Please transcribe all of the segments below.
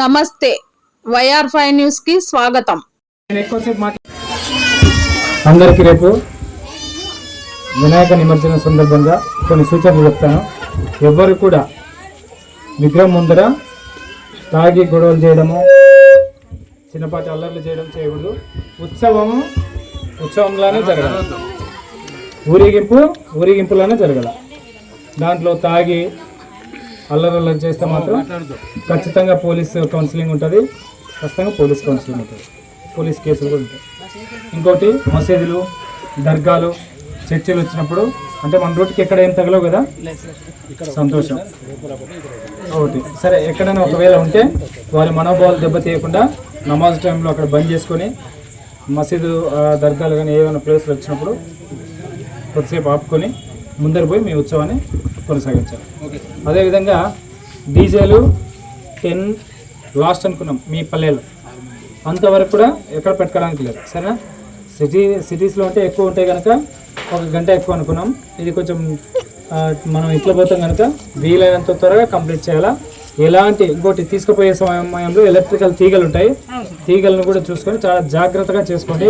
నమస్తే. YR five న్యూస్కి స్వాగతం. నేను అందరికీ రేపు వినాయక నిమజ్జనం సందర్భంగా కొన్ని సూచనలు చెప్తాను. ఎవ్వరు కూడా విగ్రహం ముందర తాగి గొడవలు చేయడము చిన్నపాటి అల్లర్లు చేయడం చేయకూడదు. ఉత్సవము ఉత్సవంలానే జరగాలి. ఊరేగింపు ఊరేగింపులానే జరగాలి. దాంట్లో తాగి అల్లరల్లరి చేస్తే మాత్రం ఖచ్చితంగా పోలీస్ కౌన్సిలింగ్ ఉంటుంది. ఖచ్చితంగా పోలీస్ కౌన్సిలింగ్ ఉంటుంది. పోలీస్ కేసులు కూడా ఉంటాయి. ఇంకోటి మసీదులు దర్గాలు చర్చిలు వచ్చినప్పుడు అంటే మన రోడ్డుకి ఎక్కడ ఏం తగలవు కదా? సంతోషం. ఒకటి సరే ఎక్కడైనా ఒకవేళ ఉంటే వారి మనోభావాలు దెబ్బతీయకుండా నమాజ్ టైంలో అక్కడ బంద్ చేసుకొని మసీదు దర్గాలు కానీ ఏమైనా ప్లేస్లు వచ్చినప్పుడు కొద్దిసేపు ఆపుకొని ముందర పోయి మీ ఉత్సవాన్ని కొనసాగించాలి. అదేవిధంగా డీజేలు టెన్ లాస్ట్ అనుకున్నాం మీ పల్లెలు. అంతవరకు కూడా ఎక్కడ పెట్టుకోవడానికి లేదు. సరేనా? సిటీ సిటీస్లో అంటే ఎక్కువ ఉంటాయి కనుక ఒక గంట ఎక్కువ అనుకున్నాం. ఇది కొంచెం మనం ఇంట్లో పోతాం కనుక వీలైనంత త్వరగా కంప్లీట్ చేయాలా? ఎలాంటి ఇంకోటి తీసుకుపోయే సమయంలో ఎలక్ట్రికల్ తీగలు ఉంటాయి. తీగలను కూడా చూసుకొని చాలా జాగ్రత్తగా చేసుకోండి.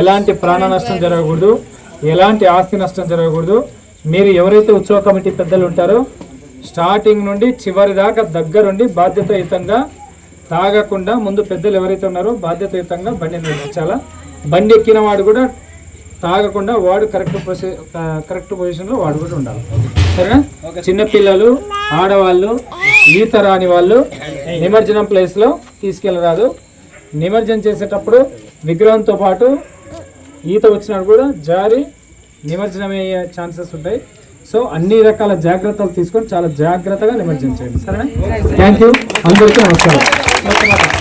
ఎలాంటి ప్రాణ నష్టం జరగకూడదు. ఎలాంటి ఆస్తి నష్టం జరగకూడదు. మీరు ఎవరైతే ఉత్సవ కమిటీ పెద్దలు ఉంటారో స్టార్టింగ్ నుండి చివరి దాకా దగ్గరుండి బాధ్యతాయుతంగా తాగకుండా ముందు పెద్దలు ఎవరైతే ఉన్నారో బాధ్యతాయుతంగా బండి నడిపించాలా బండి ఎక్కిన వాడు కూడా తాగకుండా వాడు కరెక్ట్ పొసి కరెక్ట్ పొజిషన్లో వాడు కూడా ఉండాలి. సరేనా? చిన్నపిల్లలు ఆడవాళ్ళు ఈత రాని వాళ్ళు నిమజ్జనం ప్లేస్లో తీసుకెళ్ళరాదు. నిమజ్జనం చేసేటప్పుడు విగ్రహంతో పాటు ఈత వచ్చినప్పుడు కూడా జారి నిమజ్జనం అయ్యే ఛాన్సెస్ ఉంటాయి. సో అన్ని రకాల జాగ్రత్తలు తీసుకొని చాలా జాగ్రత్తగా నిమజ్జనం చేయండి. సరేనా? థ్యాంక్ యూ అందరికీ నమస్కారం.